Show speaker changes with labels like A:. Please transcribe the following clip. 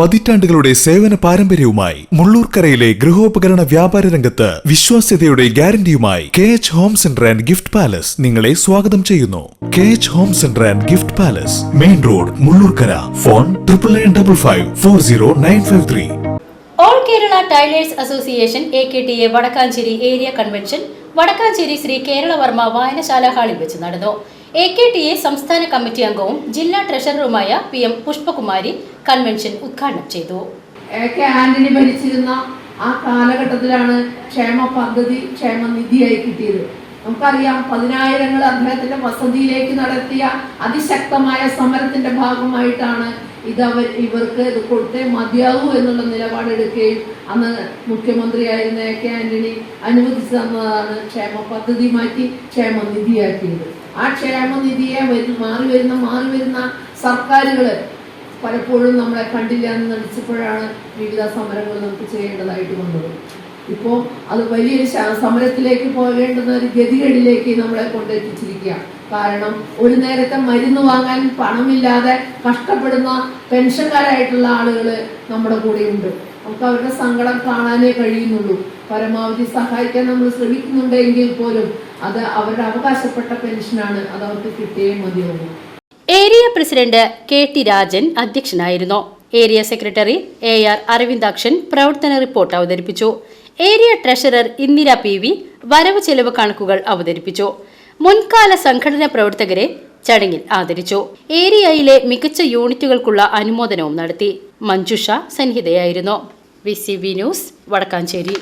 A: പതിറ്റാണ്ടുകളുടെ സേവന പാരമ്പര്യവുമായി മുള്ളൂർക്കരയിലെ ഗൃഹോപകരണ വ്യാപാര രംഗത്ത് വിശ്വാസ്യതയുടെ ഗ്യാരണ്ടിയുമായി K H home centre and gift palace നിങ്ങളെ സ്വാഗതം ചെയ്യുന്നു. K H home centre and gift palace main road Mullurkara. Phone triple nine double five four zero nine five three.
B: All Kerala tailors association A K T A Vadakkanchery area convention Vadakkanchery Sree Keralavarma വായനശാല ഹാളിൽ വെച്ച് നടന്നു. A K T A സംസ്ഥാന committee അംഗവും ജില്ലാ ട്രഷററുമായ P M Pushpakumari convention ഉദ്ഘാടനം ചെയ്തു.
C: ആന്റണി ഭരിച്ചിരുന്ന ആ കാലഘട്ടത്തിലാണ് ക്ഷേമ പദ്ധതി ക്ഷേമനിധിയായി കിട്ടിയത്. നമുക്കറിയാം പതിനായിരങ്ങൾ അദ്ദേഹത്തിന്റെ വസതിയിലേക്ക് നടത്തിയ അതിശക്തമായ സമരത്തിന്റെ ഭാഗമായിട്ടാണ് ഇത് അവർ ഇവർക്ക് ഇത് കൊടുത്തേ മതിയാകൂ എന്നുള്ള നിലപാടെടുക്കുകയും അന്ന് മുഖ്യമന്ത്രിയായിരുന്ന എ കെ ആന്റണി അനുവദിച്ചു തന്നതാണ് ക്ഷേമ പദ്ധതി മാറ്റി ക്ഷേമനിധിയാക്കിയത് ആ ക്ഷേമനിധിയെ വരും മാറി വരുന്ന മാറി വരുന്ന സർക്കാരുകൾ പലപ്പോഴും നമ്മളെ കണ്ടില്ല എന്ന് നടിച്ചപ്പോഴാണ് വിവിധ സമരങ്ങൾ നമുക്ക് ചെയ്യേണ്ടതായിട്ട് വന്നത്. ഇപ്പോൾ അത് വലിയൊരു സമരത്തിലേക്ക് പോകേണ്ടുന്ന ഒരു ഗതികളിലേക്ക് നമ്മളെ കൊണ്ടെത്തിച്ചിരിക്കുക. കാരണം ഒരു നേരത്തെ മരുന്ന് വാങ്ങാൻ പണമില്ലാതെ കഷ്ടപ്പെടുന്ന പെൻഷൻകാരായിട്ടുള്ള ആളുകൾ നമ്മുടെ കൂടെയുണ്ട്. നമുക്ക് അവരുടെ സങ്കടം കാണാനേ കഴിയുന്നുള്ളൂ. പരമാവധി സഹായിക്കാൻ നമ്മൾ ശ്രമിക്കുന്നുണ്ടെങ്കിൽ പോലും അത് അവരുടെ അവകാശപ്പെട്ട പെൻഷനാണ് അത് അവർക്ക് കിട്ടിയേ മതിയാവും
B: area president K T Rajan അധ്യക്ഷനായിരുന്നു. Area secretary A R Aravindakshan പ്രവർത്തന റിപ്പോർട്ട് അവതരിപ്പിച്ചു. Area treasurer Indira P V വരവ് ചെലവ് കണക്കുകൾ അവതരിപ്പിച്ചു. മുൻകാല സംഘടനാ പ്രവർത്തകരെ ചടങ്ങിൽ ആദരിച്ചു. ഏരിയയിലെ മികച്ച യൂണിറ്റുകൾക്കുള്ള അനുമോദനവും നടത്തി. Manjusha സന്നിഹിതയായിരുന്നു. V C V news Vadakkanchery.